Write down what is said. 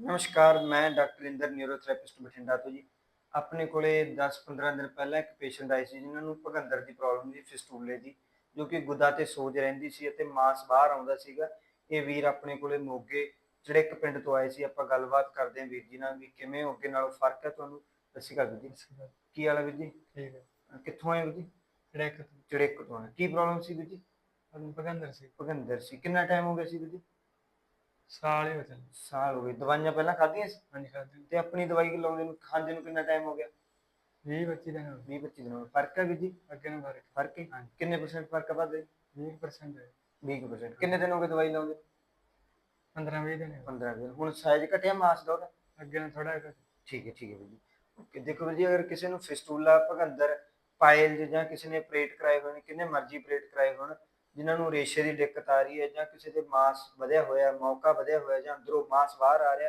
ਨਮਸਕਾਰ ਮੈਂ ਡਾਕਟਰ ਇੰਦਰ ਨਿਊਰੋਥੈਰੇਪਿਸਟ ਬਠਿੰਡਾ ਤੋਂ ਜੀ। ਆਪਣੇ ਕੋਲੇ 10-15 ਦਿਨ ਪਹਿਲਾਂ ਇੱਕ ਪੇਸ਼ੈਂਟ ਆਏ ਸੀ ਜਿਨ੍ਹਾਂ ਨੂੰ ਭਗੰਦਰ ਦੀ ਪ੍ਰੋਬਲਮ ਸੀ ਫਿਸਟੂਲੇ ਦੀ ਜੋ ਕਿ ਗੁੱਦਾ ਤੇ ਸੋਜ ਰਹਿੰਦੀ ਸੀ ਅਤੇ ਮਾਸ ਬਾਹਰ ਆਉਂਦਾ ਸੀਗਾ। ਇਹ ਵੀਰ ਆਪਣੇ ਕੋਲੇ ਮੋਗੇ ਜਿਹੜੇ ਇੱਕ ਪਿੰਡ ਤੋਂ ਆਏ ਸੀ। ਆਪਾਂ ਗੱਲਬਾਤ ਕਰਦੇ ਹਾਂ ਵੀਰ ਜੀ ਨਾਲ ਵੀ ਕਿਵੇਂ ਹੋ ਅੱਗੇ ਨਾਲੋਂ ਫ਼ਰਕ ਹੈ ਤੁਹਾਨੂੰ? ਦੱਸੀ ਕਰ ਵੀਰ ਜੀ। ਕੀ ਹਾਲ ਹੈ ਵੀਰ ਜੀ? ਠੀਕ ਹੈ। ਕਿੱਥੋਂ ਆਏ ਵੀਰ ਜੀ? ਜਿਹੜਾ ਇੱਕ ਚੜੇਕ ਤੋਂ ਕੀ ਪ੍ਰੋਬਲਮ ਸੀ ਵੀਰ ਜੀ? ਭਗੰਦਰ ਸੀ। ਭਗੰਦਰ ਸੀ। ਕਿੰਨਾ ਟਾਈਮ ਹੋ ਗਿਆ ਸੀ ਵੀਰ ਜੀ? ਸਾਲ ਹੀ ਹੋ ਚੱਲ। ਸਾਲ ਹੋ ਗਏ। ਦਵਾਈਆਂ ਪਹਿਲਾਂ ਖਾਧੀਆਂ ਸੀ? ਹਾਂਜੀ ਖਾਦੇ ਤੇ ਆਪਣੀ ਦਵਾਈ ਲਾਉਂਦੇ ਨੂੰ? ਖਾਂਦੇ ਨੂੰ ਕਿੰਨਾ ਟਾਈਮ ਹੋ ਗਿਆ? 20 25 ਦਿਨ ਹੋ ਗਏ। 20 25 ਦਿਨ ਹੋ ਗਏ। ਫ਼ਰਕ ਹੈ ਵੀਰ ਜੀ? ਅੱਗੇ ਨੂੰ ਫ਼ਰਕ। ਫ਼ਰਕ ਹੈ? ਹਾਂਜੀ। ਕਿੰਨੇ ਪਰਸੈਂਟ ਫ਼ਰਕ ਆ ਬਾਦੇ 20% ਹੈ। 20% ਕਿੰਨੇ ਦਿਨ ਹੋ ਗਏ ਦਵਾਈ ਲਾਉਂਦੇ? 15 20 ਦਿਨ ਹੋ 15 ਦਿਨ। ਹੁਣ ਸਾਈਜ਼ ਘਟਿਆ ਮਾਸ ਦਾ ਉਹਦਾ। ਅੱਗੇ ਨੂੰ ਥੋੜਾ ਘੱਟ ਠੀਕ ਹੈ ਠੀਕ ਹੈ ਵੀਰ ਜੀ। ਓਕੇ ਦੇਖੋ ਵੀਰ ਜੀ ਅਗਰ ਕਿਸੇ ਨੂੰ ਫਿਸਟੂਲਾ ਭਗੰਦਰ ਪਾਇਲ ਜਾਂ ਕਿਸੇ ਨੇ ਆਪਰੇਟ ਕਰਾਏ ਨੇ ਕਿੰਨੇ ਮਰਜ਼ੀ ਆਪਰੇਟ ਕਰਾਏ ਹੋਣ ਜਿਨ੍ਹਾਂ ਨੂੰ ਰੇਸ਼ੇ ਦੀ ਦਿੱਕਤ ਆ ਰਹੀ ਹੈ ਜਾਂ ਕਿਸੇ ਦੇ ਮਾਸ ਵਧਿਆ ਹੋਇਆ, ਮੌਕਾ ਵਧਿਆ ਹੋਇਆ ਜਾਂ ਅੰਦਰੋਂ ਮਾਸ ਬਾਹਰ ਆ ਰਿਹਾ